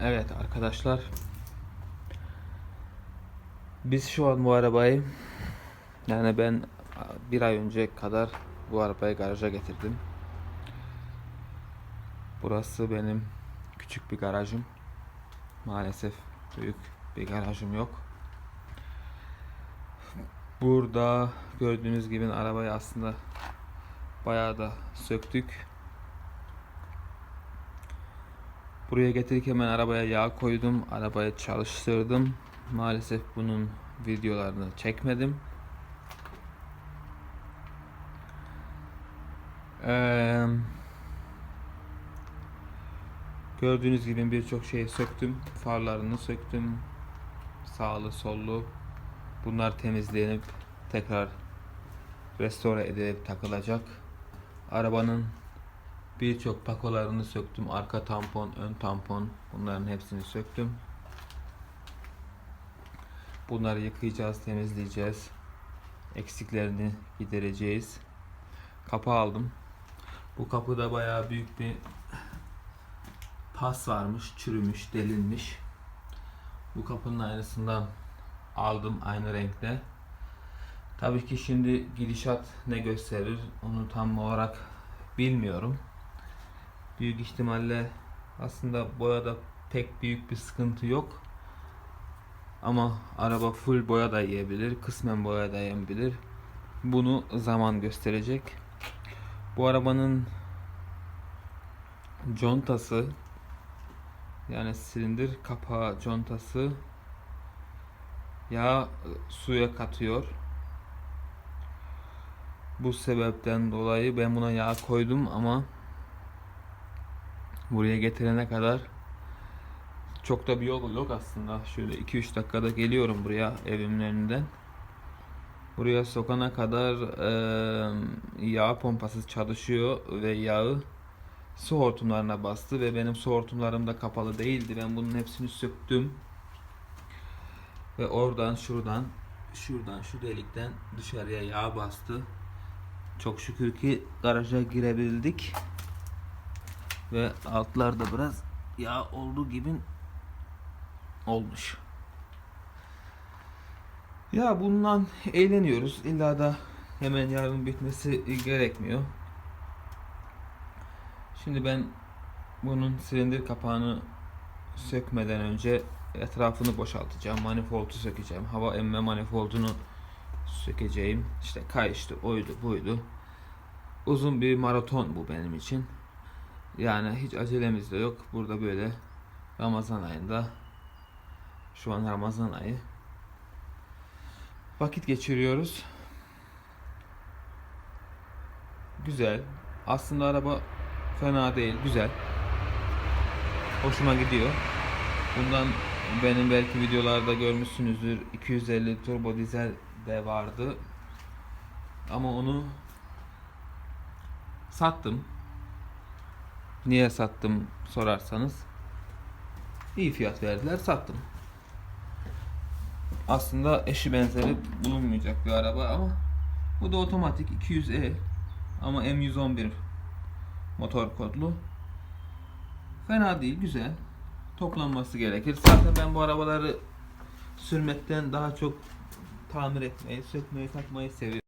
Evet arkadaşlar. Biz şu an bu arabayı yani ben bir ay önce kadar bu arabayı garaja getirdim. Burası benim küçük bir garajım. Maalesef büyük bir garajım yok. Burada gördüğünüz gibi arabayı aslında bayağı da söktük. Buraya getirirken ben arabaya yağ koydum. Arabayı çalıştırdım. Maalesef bunun videolarını çekmedim. Eee gördüğünüz gibi birçok şeyi söktüm. Farlarını söktüm. Sağlı sollu. Bunlar temizlenip tekrar restore edilip takılacak. Arabanın birçok pakolarını söktüm. Arka tampon, ön tampon bunların hepsini söktüm. Bunları yıkayacağız, temizleyeceğiz. Eksiklerini gidereceğiz. Kapı aldım. Bu kapıda bayağı büyük bir pas varmış, çürümüş, delinmiş. Bu kapının aynısından aldım aynı renkte. Tabii ki şimdi gidişat ne gösterir onu tam olarak bilmiyorum. Büyük ihtimalle aslında boyada pek büyük bir sıkıntı yok. Ama araba full boya da yiyebilir, kısmen boya da yiyebilir. Bunu zaman gösterecek. Bu arabanın contası yani silindir kapağı contası yağ suya katıyor. Bu sebepten dolayı ben buna yağ koydum ama buraya getirene kadar çok da bir yol yok aslında. Şöyle 2-3 dakikada geliyorum buraya evimin önünden. Buraya sokana kadar e, yağ pompası çalışıyor ve yağı su hortumlarına bastı ve benim su hortumlarım da kapalı değildi. Ben bunun hepsini söktüm. Ve oradan şuradan şuradan şu delikten dışarıya yağ bastı. Çok şükür ki garaja girebildik. Ve altlarda biraz yağ olduğu gibi olmuş. Ya bundan eğleniyoruz. İlla da hemen yarın bitmesi gerekmiyor. Şimdi ben bunun silindir kapağını sökmeden önce etrafını boşaltacağım. Manifoldu sökeceğim. Hava emme manifoldunu sökeceğim. İşte kayıştı, oydu, buydu. Uzun bir maraton bu benim için. Yani hiç acelemiz de yok. Burada böyle Ramazan ayında şu an Ramazan ayı vakit geçiriyoruz. Güzel. Aslında araba fena değil, güzel. Hoşuma gidiyor. Bundan benim belki videolarda görmüşsünüzdür 250 turbo dizel de vardı. Ama onu sattım. Niye sattım sorarsanız iyi fiyat verdiler sattım. Aslında eşi benzeri bulunmayacak bir araba ama bu da otomatik 200e ama M111 motor kodlu. Fena değil, güzel. Toplanması gerekir. Zaten ben bu arabaları sürmekten daha çok tamir etmeyi, sökmeyi, takmayı seviyorum.